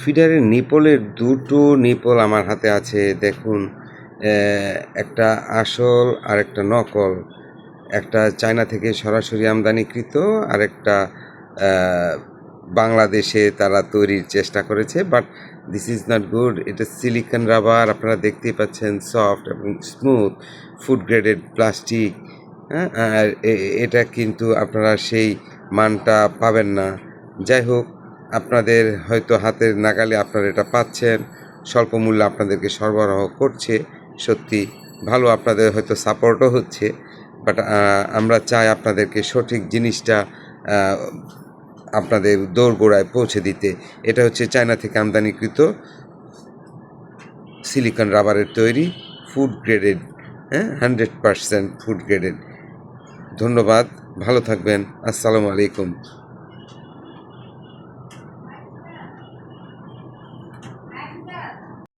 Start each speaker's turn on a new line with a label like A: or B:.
A: ফিডারের নিপলের দুটো নিপল আমার হাতে আছে, দেখুন একটা আসল আর একটা নকল। একটা চায়না থেকে সরাসরি আমদানিকৃত আর একটা বাংলাদেশে তারা তৈরির চেষ্টা করেছে but this is not good এটা সিলিকন রাবার আপনারা দেখতেই পাচ্ছেন সফট এবং স্মুথ ফুড গ্রেডেড প্লাস্টিক হ্যাঁ আর এটা কিন্তু আপনারা সেই মানটা পাবেন না। যাই হোক আপনাদের হয়তো হাতের নাগালে আপনারা এটা পাচ্ছেন, স্বল্প মূল্যে আপনাদেরকে সরবরাহ করছে। সত্যি ভালো আপনাদের হয়তো সাপোর্টও হচ্ছে বাট আমরা চাই আপনাদেরকে সঠিক জিনিসটা আপনাদের দোরগোড়ায় পৌঁছে দিতে। এটা হচ্ছে চায়না থেকে আমদানিকৃত সিলিকন রাবারের তৈরি ফুড গ্রেডেড হ্যাঁ হান্ড্রেড ফুড গ্রেডেড ধন্যবাদ, ভালো থাকবেন, আসসালামু আলাইকুম।